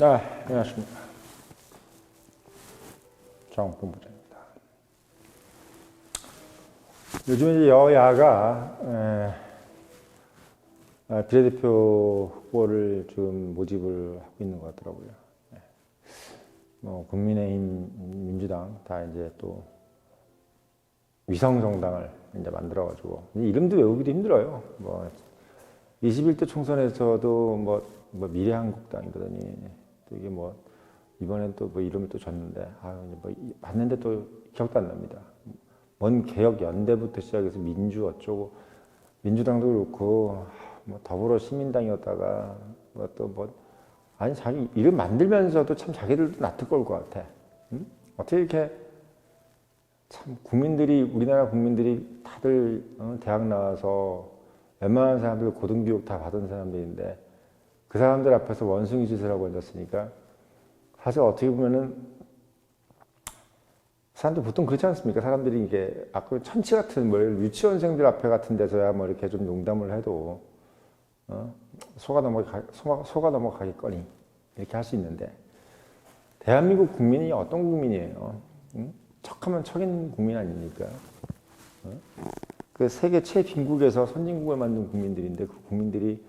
아, 안녕하십니까. 정본부장입니다. 요즘 이제 여야가 에, 아, 비례대표 후보를 지금 모집을 하고 있는 것 같더라고요. 예. 뭐 국민의힘, 민주당 다 이제 또 위성 정당을 이제 만들어가지고 이름도 외우기도 힘들어요. 뭐 21대 총선에서도 뭐, 뭐 미래한국당이더니 또 이게 뭐 이번엔 또 뭐 이름을 또 줬는데 아유 뭐 이- 봤는데 또 기억도 안 납니다. 먼 개혁 연대부터 시작해서 민주 어쩌고 민주당도 그렇고 뭐 더불어 시민당이었다가 뭐 또 뭐 아니 자기 이름 만들면서도 참 자기들도 낯을 걸것 같아. 응? 어떻게 이렇게 참 국민들이 우리나라 국민들이 다들 어, 대학 나와서 웬만한 사람들 고등교육 다 받은 사람들인데 그 사람들 앞에서 원숭이 짓을 하고 앉았으니까 사실 어떻게 보면은 사람들 보통 그렇지 않습니까? 사람들이 이게 아까 천치 같은 뭐 유치원생들 앞에 같은 데서야 뭐 이렇게 좀 농담을 해도 어? 속아 넘어가 속아, 속아 넘어가겠거니 이렇게 할 수 있는데 대한민국 국민이 어떤 국민이에요? 응? 척하면 척인 국민 아닙니까? 어? 그 세계 최빈국에서 선진국을 만든 국민들인데 그 국민들이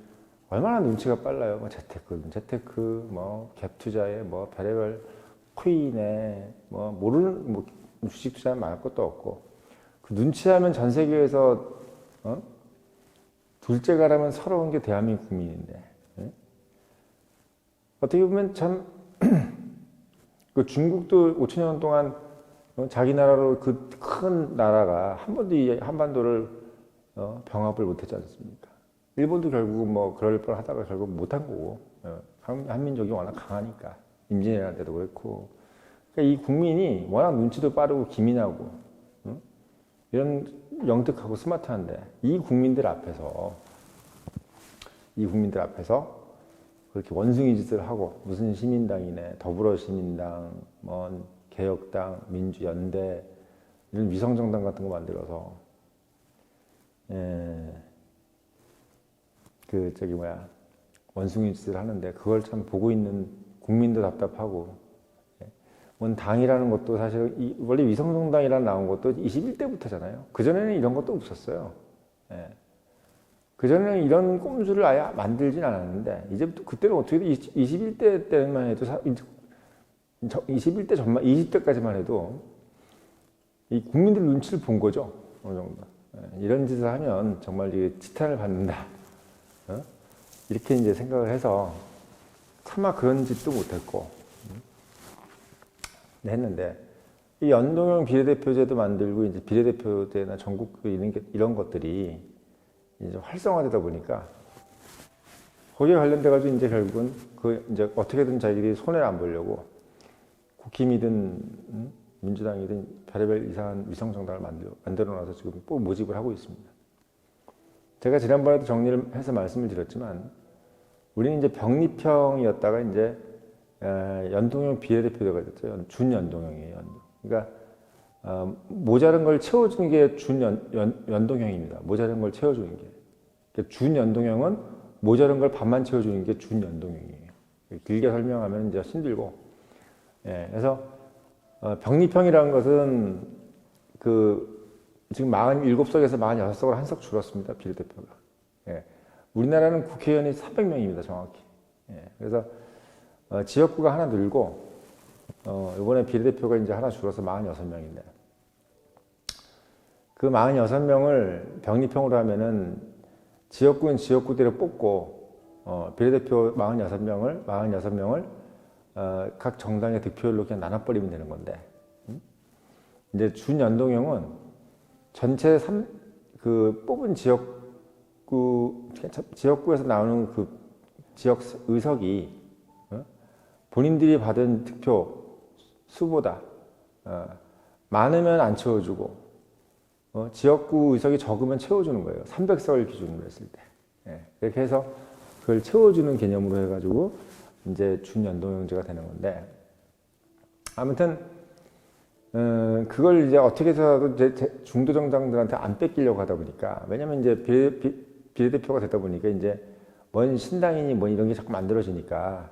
얼마나 눈치가 빨라요. 뭐 재테크, 재테크, 뭐 갭투자에 뭐 별의별 코인에 뭐 모르는 뭐 주식 투자는 말할 것도 없고 그 눈치하면 전 세계에서 어? 둘째가라면 서러운 게 대한민국 국민인데 예? 어떻게 보면 참 그 중국도 5천 년 동안 어, 자기 나라로 그 큰 나라가 한 번도 이 한반도를 어, 병합을 못했지 않습니까? 일본도 결국 뭐 그럴 뻔 하다가 결국 못한 거고 어, 한, 한민족이 워낙 강하니까 임진왜란 때도 그렇고 그러니까 이 국민이 워낙 눈치도 빠르고 기민하고 응? 이런 영특하고 스마트한데 이 국민들 앞에서 이 국민들 앞에서 그렇게 원숭이 짓을 하고 무슨 시민당이네 더불어 시민당, 뭐 개혁당, 민주연대 이런 위성정당 같은 거 만들어서 예, 그 저기 뭐야 원숭이 짓을 하는데 그걸 참 보고 있는 국민도 답답하고 예. 뭔 당이라는 것도 사실 이- 원래 위성정당이라는 나온 것도 21대부터잖아요. 그 전에는 이런 것도 없었어요. 예. 그 전에는 이런 꼼수를 아예 만들진 않았는데 이제부터 그때는 어떻게 21대 때만 해도 사- 이제 21대 전만 20대까지만 해도 이 국민들 눈치를 본 거죠 어느 정도 예, 이런 짓을 하면 정말 이게 지탄을 받는다 어? 이렇게 이제 생각을 해서 차마 그런 짓도 못했고 음, 했는데 이 연동형 비례대표제도 만들고 이제 비례대표제나 전국 이런 게 이런 것들이 이제 활성화되다 보니까 거기에 관련돼 가지고 이제 결국은 그 이제 어떻게든 자기들이 손해를 안 보려고 국힘이든 음, 민주당이든 별의별 이상한 위성 정당을 만들어 놔서 지금 꼭 모집을 하고 있습니다. 제가 지난번에도 정리를 해서 말씀을 드렸지만 우리는 이제 병립형이었다가 이제 에, 연동형 비례대표가 됐죠. 연- 준연동형이에요. 연동. 그러니까 어, 모자른 걸 채워주는 게 준연 연, 연동형입니다. 모자른 걸 채워주는 게. 그러니까 준연동형은 모자른 걸 반만 채워주는 게 준연동형이에요. 길게 설명하면 이제 힘들고. 예, 그래서 어, 병립형이라는 것은 그 지금 47석에서 46석으로 한 석 줄었습니다. 비례대표가. 예, 우리나라는 국회의원이 300명입니다. 정확히. 예, 그래서 어, 지역구가 하나 늘고 어, 이번에 비례대표가 이제 하나 줄어서 46명인데 그 46명을 병립형으로 하면은 지역구는 지역구대로 뽑고 어, 비례대표 46명을 46명을 어, 각 정당의 득표율로 그냥 나눠버리면 되는 건데 음? 이제 준연동형은 전체 3, 그 뽑은 지역구 지역구에서 나오는 그 지역 의석이 어? 본인들이 받은 득표 수보다 어, 많으면 안 채워주고 어, 지역구 의석이 적으면 채워주는 거예요. 300석을 기준으로 했을 때. 예, 이렇게 해서 그걸 채워주는 개념으로 해가지고 이제 준연동형제가 되는 건데 아무튼 어, 그걸 이제 어떻게 해서라도 중도 정당들한테 안 뺏기려고 하다 보니까 왜냐면 이제 비례, 비, 비례대표가 되다 보니까 이제 뭔 신당이니 뭐 이런 게 자꾸 만들어지니까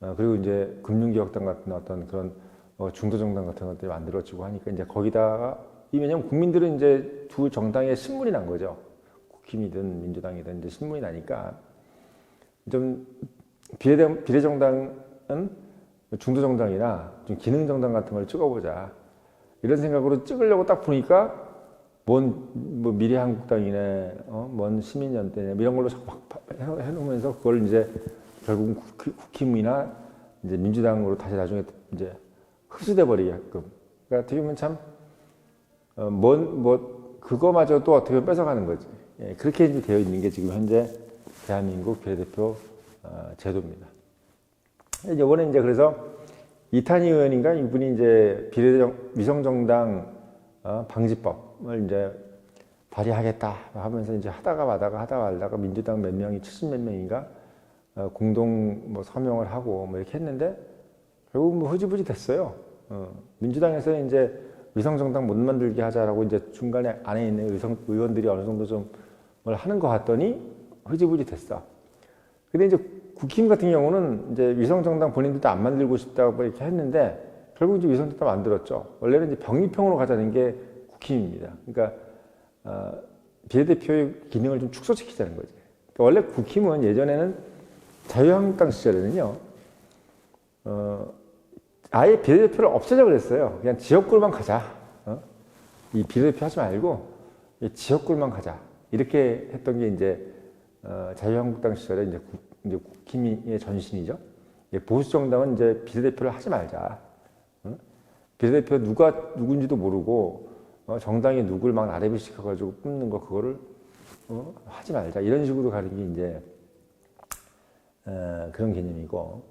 어, 그리고 이제 금융기획당 같은 어떤 그런 어, 중도 정당 같은 것들이 만들어지고 하니까 이제 거기다가 이 왜냐면 국민들은 이제 두 정당의 신문이 난 거죠. 국힘이든 민주당이든 이제 신문이 나니까 좀 비례당, 비례정당은 중도 정당이나 좀 기능 정당 같은 걸 찍어보자. 이런 생각으로 찍으려고 딱 보니까 뭔, 뭐 미래한국당이네, 어? 뭔 시민연대네, 뭐 이런 걸로 막 해- 해놓으면서 그걸 이제 결국은 국- 국힘이나 이제 민주당으로 다시 나중에 이제 흡수돼 버리게끔. 그러니까 어떻게 보면 참, 어, 뭔, 뭐, 그거마저도 어떻게 보면 뺏어가는 거지. 예, 그렇게 이제 되어 있는 게 지금 현재 대한민국 비례대표 어, 제도입니다. 이번에 이제 그래서 이탄희 의원인가 이분이 이제 비례정 위성정당 어, 방지법을 이제 발의하겠다 하면서 이제 하다가 마다가 하다가 말다가 민주당 몇 명이 70 몇 명인가 어, 공동 뭐 서명을 하고 뭐 이렇게 했는데 결국 뭐 흐지부지 됐어요. 어, 민주당에서 이제 위성정당 못 만들게 하자라고 이제 중간에 안에 있는 의성 의원들이 어느 정도 좀 뭘 하는 것 같더니 흐지부지 됐어. 근데 이제 국힘 같은 경우는 이제 위성정당 본인들도 안 만들고 싶다고 이렇게 했는데 결국 이제 위성정당 만들었죠. 원래는 이제 병립형으로 가자는 게 국힘입니다. 그러니까 어, 비례대표의 기능을 좀 축소시키자는 거지. 그러니까 원래 국힘은 예전에는 자유한국당 시절에는요, 어, 아예 비례대표를 없애자 그랬어요. 그냥 지역구만 가자. 어? 이 비례대표 하지 말고 이 지역구만 가자. 이렇게 했던 게 이제 어, 자유한국당 시절에 이제, 국, 이제 국힘의 전신이죠. 보수 정당은 이제 비례대표를 하지 말자. 어? 비례대표 누가 누군지도 모르고 어, 정당이 누굴 막 나래비 시켜가지고 뽑는 거 그거를 어, 하지 말자. 이런 식으로 가는 게 이제 어, 그런 개념이고.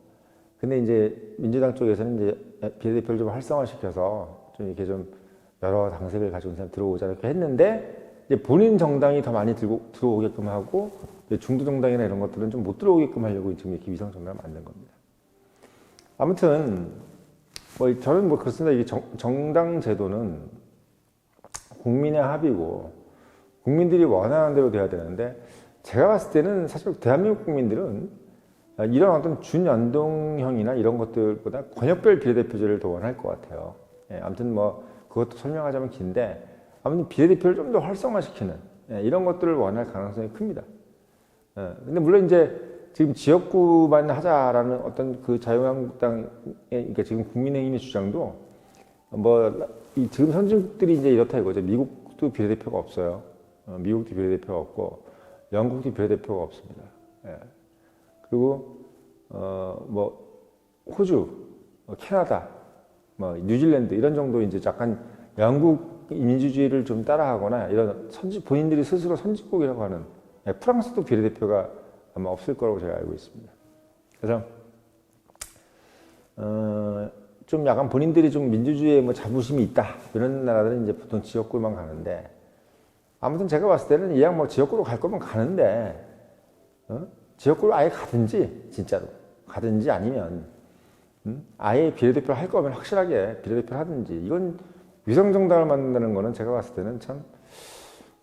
근데 이제 민주당 쪽에서는 이제 비례대표를 좀 활성화시켜서 좀 이렇게 좀 여러 당색을 가지고 온 사람 들어오자 이렇게 했는데 본인 정당이 더 많이 들고, 들어오게끔 하고 중도 정당이나 이런 것들은 좀 못 들어오게끔 하려고 지금 이렇게 위성 정당을 만든 겁니다. 아무튼 뭐 저는 뭐 그렇습니다. 이게 정, 정당 제도는 국민의 합의고 국민들이 원하는 대로 돼야 되는데 제가 봤을 때는 사실 대한민국 국민들은 이런 어떤 준연동형이나 이런 것들보다 권역별 비례대표제를 더 원할 것 같아요. 예, 아무튼 뭐 그것도 설명하자면 긴데 아무튼 비례대표를 좀 더 활성화시키는 예, 이런 것들을 원할 가능성이 큽니다. 예, 근데 물론 이제 지금 지역구만 하자라는 어떤 그 자유한국당의 그러니까 지금 국민의힘의 주장도 뭐 이 지금 선진국들이 이제 이렇다 이거죠. 미국도 비례대표가 없어요. 어, 미국도 비례대표가 없고 영국도 비례대표가 없습니다. 예. 그리고 어 뭐 호주, 어, 캐나다, 뭐 뉴질랜드 이런 정도 이제 약간 영국 민주주의를 좀 따라하거나 이런 선지 본인들이 스스로 선진국이라고 하는 예, 프랑스도 비례대표가 아마 없을 거라고 제가 알고 있습니다. 그래서 어, 좀 약간 본인들이 좀 민주주의에 뭐 자부심이 있다 이런 나라들은 이제 보통 지역구만 가는데 아무튼 제가 봤을 때는 이양 뭐 지역구로 갈 거면 가는데 어? 지역구로 아예 가든지 진짜로 가든지 아니면 음? 아예 비례대표를 할 거면 확실하게 비례대표를 하든지 이건 위성 정당을 만든다는 거는 제가 봤을 때는 참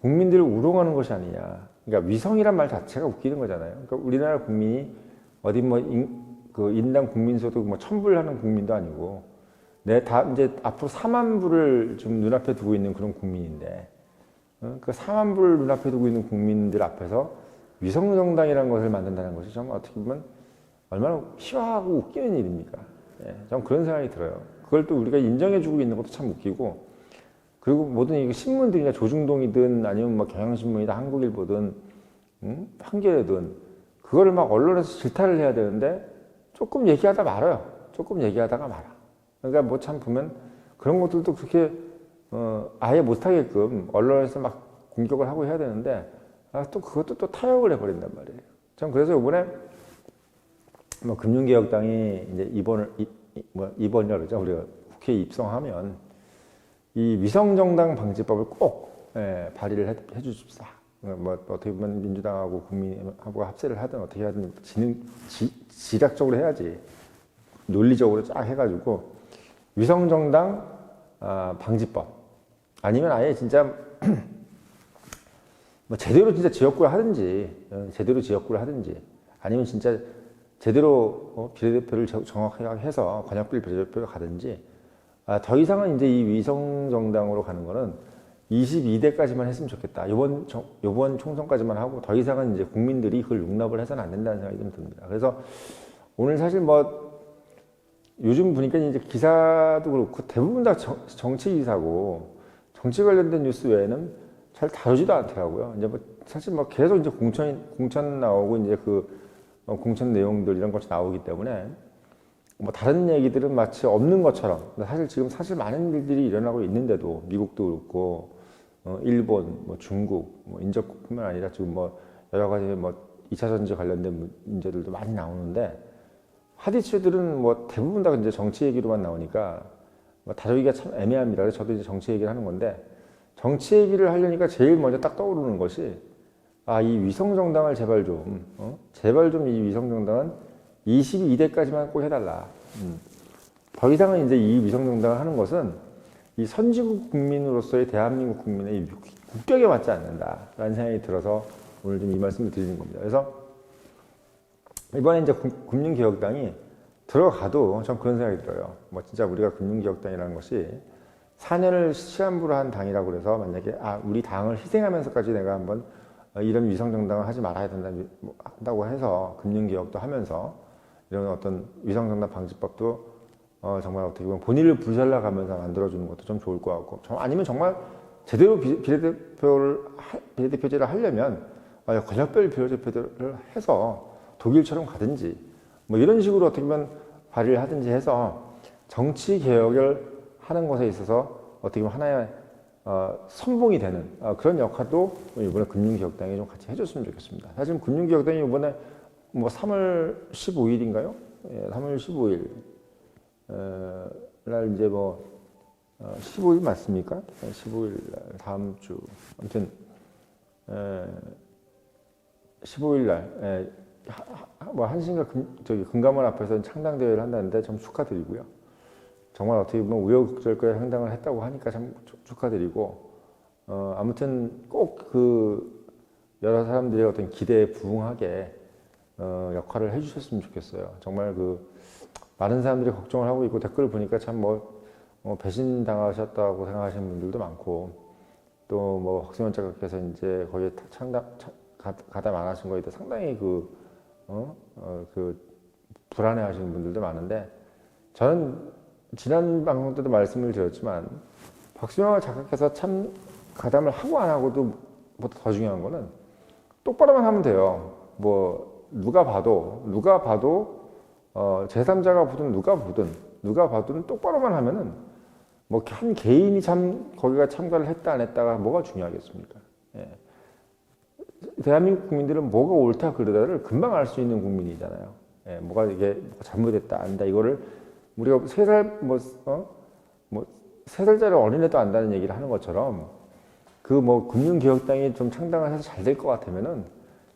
국민들을 우롱하는 것이 아니냐. 그러니까 위성이란 말 자체가 웃기는 거잖아요. 그러니까 우리나라 국민이 어디 뭐 인, 그 인당 국민소득 뭐 천불 하는 국민도 아니고 내 다 이제 앞으로 4만 불을 좀 눈앞에 두고 있는 그런 국민인데 어? 그 4만 불을 눈앞에 두고 있는 국민들 앞에서 위성 정당이라는 것을 만든다는 것이 정말 어떻게 보면 얼마나 희화하고 웃기는 일입니까? 예, 전 그런 생각이 들어요. 그걸 또 우리가 인정해주고 있는 것도 참 웃기고 그리고 모든 이거 신문들이나 조중동이든 아니면 뭐 경향신문이든 한국일보든 음? 한겨레든 그거를 막 언론에서 질타를 해야 되는데 조금 얘기하다 말아요. 조금 얘기하다가 말아. 그러니까 뭐 참 보면 그런 것들도 그렇게 어, 아예 못하게끔 언론에서 막 공격을 하고 해야 되는데 아, 또 그것도 또 타협을 해버린단 말이에요. 전 그래서 이번에 뭐 금융개혁당이 이제 입원을 뭐 입원이라 그러죠. 우리가 국회에 입성하면 이 위성정당 방지법을 꼭 예, 발의를 해, 해 주십사. 뭐 어떻게 보면 민주당하고 국민하고 합세를 하든 어떻게 하든 지능 지, 지략적으로 해야지 논리적으로 쫙 해가지고 위성정당 아, 방지법 아니면 아예 진짜 뭐 제대로 진짜 지역구를 하든지 어, 제대로 지역구를 하든지 아니면 진짜 제대로 어, 비례대표를 정- 정확하게 해서 권역별 비례대표로 가든지 아, 더 이상은 이제 이 위성 정당으로 가는 거는 22대까지만 했으면 좋겠다. 정- 이번 총선까지만 하고 더 이상은 이제 국민들이 그걸 용납을 해서는 안 된다는 생각이 좀 듭니다. 그래서 오늘 사실 뭐 요즘 보니까 이제 기사도 그렇고 대부분 다 정, 정치 기사고 정치 관련된 뉴스 외에는 잘 다루지도 않더라고요. 이제 뭐 사실 뭐 계속 이제 공천 공천 나오고 이제 그 어, 공천 내용들 이런 것이 나오기 때문에 뭐 다른 얘기들은 마치 없는 것처럼 사실 지금 사실 많은 일들이 일어나고 있는데도 미국도 그렇고 어, 일본, 뭐 중국, 뭐 인접국뿐만 아니라 지금 뭐 여러 가지 뭐 2차 전지 관련된 문- 문제들도 많이 나오는데 핫이슈들은 뭐 대부분 다 이제 정치 얘기로만 나오니까 뭐 다루기가 참 애매합니다. 그래서 저도 이제 정치 얘기를 하는 건데 정치 얘기를 하려니까 제일 먼저 딱 떠오르는 것이 아 이 위성 정당을 제발 좀 어? 제발 좀 이 위성 정당은 22대까지만 꼭 해달라. 음. 더 이상은 이제 이 위성 정당을 하는 것은 이 선진국 국민으로서의 대한민국 국민의 이 국격에 맞지 않는다라는 생각이 들어서 오늘 좀 이 말씀을 드리는 겁니다. 그래서 이번에 이제 국- 금융개혁당이 들어가도 전 그런 생각이 들어요. 뭐 진짜 우리가 금융개혁당이라는 것이 4년을 시한부로 한 당이라고 그래서 만약에 아 우리 당을 희생하면서까지 내가 한번 어, 이런 위성 정당을 하지 말아야 된다 뭐 해서 금융개혁도 하면서 이런 어떤 위성 정당 방지법도 어, 정말 어떻게 보면 본인을 불살라가면서 만들어주는 것도 좀 좋을 것 같고 정- 아니면 정말 제대로 비, 비례대표를 하- 비례대표제를 하려면 어, 권역별 비례대표제를 해서 독일처럼 가든지 뭐 이런 식으로 어떻게 보면 발의를 하든지 해서 정치 개혁을 하는 것에 있어서 어떻게 보면 하나의 어, 선봉이 되는 어, 그런 역할도 이번에 금융개혁당이 좀 같이 해줬으면 좋겠습니다. 사실 금융개혁당이 이번에 뭐 3월 15일인가요? 예, 3월 15일 어, 날 이제 뭐 어, 15일 맞습니까? 예, 15일 날 다음 주 아무튼 에, 15일 날 에, 하- 하- 뭐 한신과 금, 저기 금감원 앞에서 창당 대회를 한다는데 참 축하드리고요. 정말 어떻게 보면 우여곡절까지 행당을 했다고 하니까 참 축- 축하드리고 어, 아무튼 꼭 그 여러 사람들의 어떤 기대에 부응하게 어, 역할을 해주셨으면 좋겠어요. 정말 그 많은 사람들이 걱정을 하고 있고 댓글을 보니까 참뭐 어, 배신 당하셨다고 생각하시는 분들도 많고 또 뭐 박수현 작가께서 이제 거기에 타- 창담 가담 안 하신 거에 대해 상당히 그 어, 어, 그 불안해하시는 분들도 많은데 저는 지난 방송 때도 말씀을 드렸지만 박수영 작가께서 참 가담을 하고 안 하고도 보다 더 중요한 거는 똑바로만 하면 돼요. 뭐 누가 봐도 누가 봐도 어, 제3자가 보든 누가 보든 누가 봐도 똑바로만 하면은 뭐 한 개인이 참 거기가 참가를 했다 안 했다가 뭐가 중요하겠습니까? 예. 대한민국 국민들은 뭐가 옳다 그르다를 금방 알 수 있는 국민이잖아요. 예, 뭐가 이게 잘못됐다 안다 이거를 우리가 세 살 뭐 어? 뭐 세 살짜리 어린애도 안다는 얘기를 하는 것처럼 그 뭐 금융개혁당이 좀 창당을 해서 잘 될 것 같으면은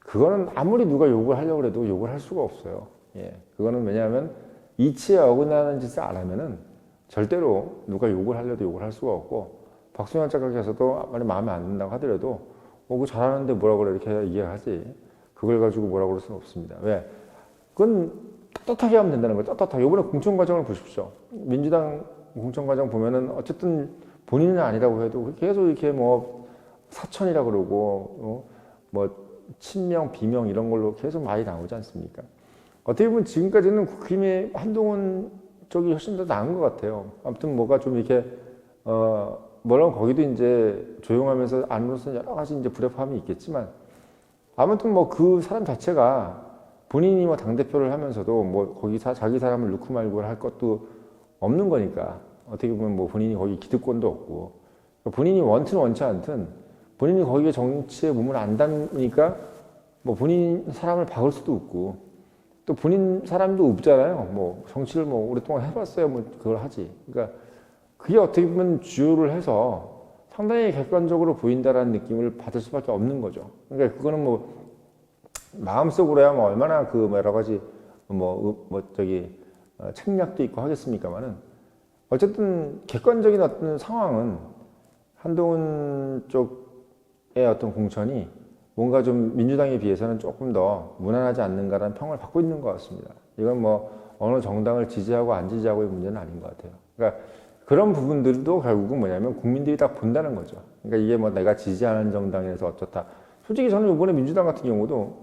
그거는 아무리 누가 욕을 하려고 해도 욕을 할 수가 없어요. 예, 그거는 왜냐하면 이치에 어긋나는 짓을 안 하면은 절대로 누가 욕을 하려도 욕을 할 수가 없고 박수현 작가께서도 아무리 마음에 안 든다고 하더라도 어, 그거 잘하는데 뭐라 그래 이렇게 이해하지 그걸 가지고 뭐라 그럴 수는 없습니다. 왜? 그건 떳떳하게 하면 된다는 거예요. 떳떳하게. 이번에 공천 과정을 보십시오. 민주당 공천 과정 보면은 어쨌든 본인은 아니라고 해도 계속 이렇게 뭐 사천이라 그러고 어? 뭐 친명, 비명 이런 걸로 계속 많이 나오지 않습니까? 어떻게 보면 지금까지는 국힘의 한동훈 쪽이 훨씬 더 나은 것 같아요. 아무튼 뭐가 좀 이렇게 어 물론 거기도 이제 조용하면서 안으로서 여러 가지 이제 불협화음이 있겠지만 아무튼 뭐 그 사람 자체가 본인이 뭐 당대표를 하면서도 뭐 거기 사, 자기 사람을 넣고 말고 할 것도 없는 거니까 어떻게 보면 뭐 본인이 거기 기득권도 없고 본인이 원튼 원치 않든 본인이 거기에 정치에 몸을 안 담으니까 뭐 본인 사람을 박을 수도 없고 또 본인 사람도 없잖아요. 뭐 정치를 뭐 오랫동안 해봤어요. 뭐 그걸 하지. 그러니까 그게 어떻게 보면 주요를 해서 상당히 객관적으로 보인다라는 느낌을 받을 수밖에 없는 거죠. 그러니까 그거는 뭐 마음속으로야 뭐 얼마나 그뭐 여러 가지 뭐, 뭐 저기 어, 책략도 있고 하겠습니까만은 어쨌든 객관적인 어떤 상황은 한동훈 쪽의 어떤 공천이 뭔가 좀 민주당에 비해서는 조금 더 무난하지 않는가라는 평을 받고 있는 것 같습니다. 이건 뭐 어느 정당을 지지하고 안 지지하고의 문제는 아닌 것 같아요. 그러니까 그런 부분들도 결국은 뭐냐면 국민들이 다 본다는 거죠. 그러니까 이게 뭐 내가 지지하는 정당에서 어쩌다. 솔직히 저는 이번에 민주당 같은 경우도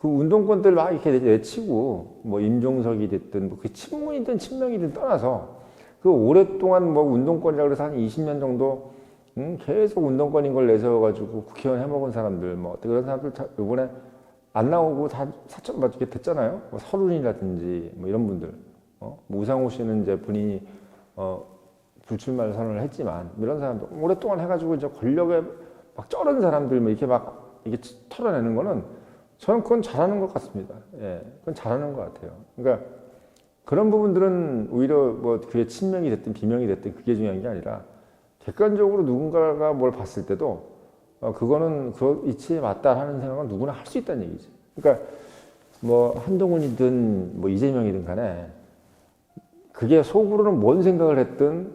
그 운동권들 막 이렇게 내치고 뭐 임종석이 됐든 뭐 그 친문이든 친명이든 떠나서 그 오랫동안 뭐 운동권이라 그래서 한 20년 정도 음, 계속 운동권인 걸 내세워가지고 국회의원 해먹은 사람들 뭐 그런 사람들 다 이번에 안 나오고 다 사천 뭐 이렇게 됐잖아요. 뭐 서른이라든지 뭐 이런 분들. 어? 뭐 우상호 씨는 이제 본인이 어, 불출마를 선언을 했지만 이런 사람들 오랫동안 해가지고 이제 권력에 막 쩔은 사람들 뭐 이렇게 막 이게 털어내는 거는 저는 그건 잘하는 것 같습니다. 예, 그건 잘하는 것 같아요. 그러니까 그런 부분들은 오히려 뭐 그게 친명이 됐든 비명이 됐든 그게 중요한 게 아니라 객관적으로 누군가가 뭘 봤을 때도 어, 그거는 그 이치에 맞다 하는 생각은 누구나 할 수 있다는 얘기지. 그러니까 뭐 한동훈이든 뭐 이재명이든 간에 그게 속으로는 뭔 생각을 했든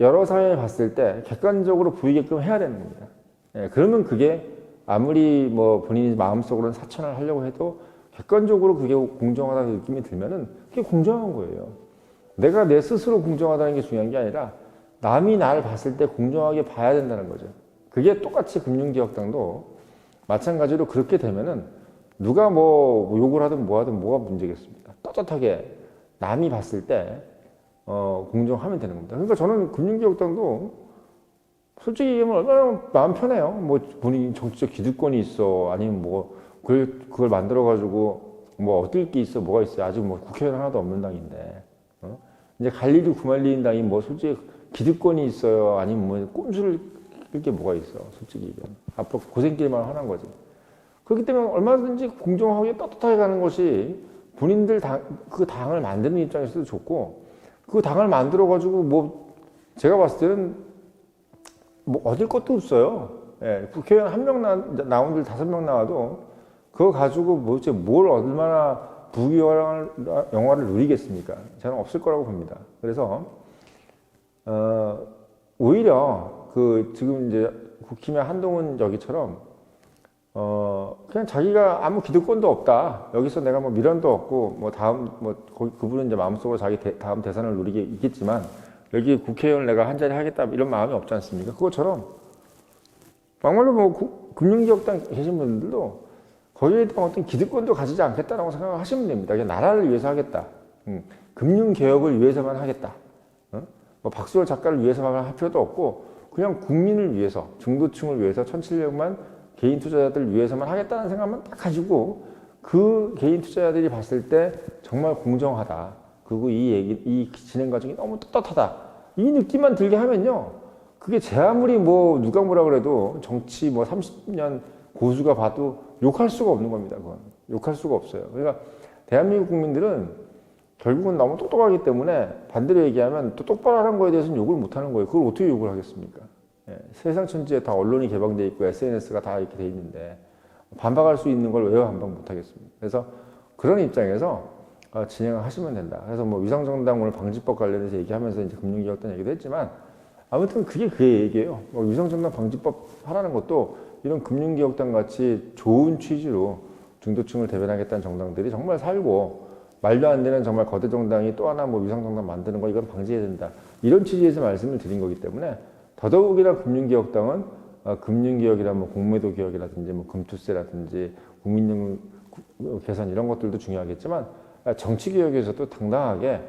여러 사회에 봤을 때 객관적으로 보이게끔 해야 되는 겁니다. 예, 그러면 그게 아무리 뭐 본인이 마음속으로는 사천을 하려고 해도 객관적으로 그게 공정하다는 느낌이 들면은 그게 공정한 거예요. 내가 내 스스로 공정하다는 게 중요한 게 아니라 남이 나를 봤을 때 공정하게 봐야 된다는 거죠. 그게 똑같이 금융기업당도 마찬가지로 그렇게 되면은 누가 뭐 욕을 하든 뭐 하든 뭐가 문제겠습니까? 떳떳하게 남이 봤을 때 어, 공정하면 되는 겁니다. 그러니까 저는 금융기업당도 솔직히 얘기하면 얼마나 마음 편해요. 뭐 본인이 정치적 기득권이 있어. 아니면 뭐 그걸, 그걸 만들어가지고 뭐 얻을 게 있어. 뭐가 있어. 아직 뭐 국회의원 하나도 없는 당인데. 어? 이제 갈 일이 구말리는 당이 뭐 솔직히 기득권이 있어요. 아니면 뭐 꼼수를 끌게 뭐가 있어. 솔직히 이건. 앞으로 고생길만 하는 거지. 그렇기 때문에 얼마든지 공정하게 떳떳하게 가는 것이 본인들 당, 그 당을 만드는 입장에서도 좋고 그 당을 만들어가지고 뭐 제가 봤을 때는 뭐 얻을 것도 없어요. 예, 국회의원 한 명 나온 들 다섯 명 나와도 그거 가지고 뭐지 뭘 얼마나 부귀영화를 영화를 누리겠습니까? 저는 없을 거라고 봅니다. 그래서 어, 오히려 그 지금 이제 국힘의 한동훈 저기처럼 어 그냥 자기가 아무 기득권도 없다. 여기서 내가 뭐 미련도 없고 뭐 다음 뭐 그분은 이제 마음속으로 자기 대, 다음 대선을 누리게 있겠지만 여기 국회의원 내가 한 자리 하겠다 이런 마음이 없지 않습니까? 그것처럼 막말로 뭐 구, 금융기업당 계신 분들도 거기에 대한 어떤 기득권도 가지지 않겠다라고 생각하시면 됩니다. 그냥 나라를 위해서 하겠다. 음, 금융개혁을 위해서만 하겠다. 어? 뭐 박수월 작가를 위해서만 할 필요도 없고 그냥 국민을 위해서 중도층을 위해서 1,700만 개인 투자자들 위해서만 하겠다는 생각만 딱 가지고 그 개인 투자자들이 봤을 때 정말 공정하다. 그리고 이 얘기, 이 진행 과정이 너무 떳떳하다. 이 느낌만 들게 하면요. 그게 제 아무리 뭐 누가 뭐라 그래도 정치 뭐 30년 고수가 봐도 욕할 수가 없는 겁니다. 그건. 욕할 수가 없어요. 그러니까 대한민국 국민들은 결국은 너무 똑똑하기 때문에 반대로 얘기하면 또 똑바로 하는 거에 대해서는 욕을 못 하는 거예요. 그걸 어떻게 욕을 하겠습니까? 예, 세상 천지에 다 언론이 개방돼 있고 SNS가 다 이렇게 돼 있는데 반박할 수 있는 걸 왜 반박 못 하겠습니까? 그래서 그런 입장에서 어, 진행을 하시면 된다. 그래서 뭐 위성정당 오늘 방지법 관련해서 얘기하면서 이제 금융기업단 얘기도 했지만 아무튼 그게 그 얘기예요. 뭐 위성정당 방지법 하라는 것도 이런 금융기업단 같이 좋은 취지로 중도층을 대변하겠다는 정당들이 정말 살고 말도 안 되는 정말 거대 정당이 또 하나 뭐 위성정당 만드는 거 이건 방지해야 된다. 이런 취지에서 말씀을 드린 거기 때문에 더더욱이나 금융기업당은 어, 금융기업이라 뭐 공매도 기업이라든지 뭐 금투세라든지 국민연금 개선 이런 것들도 중요하겠지만 정치개혁에서도 당당하게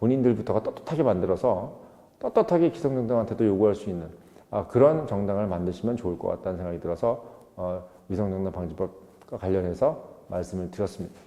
본인들부터가 떳떳하게 만들어서 떳떳하게 기성정당한테도 요구할 수 있는 아, 그런 정당을 만드시면 좋을 것 같다는 생각이 들어서 어, 위성정당 방지법과 관련해서 말씀을 드렸습니다.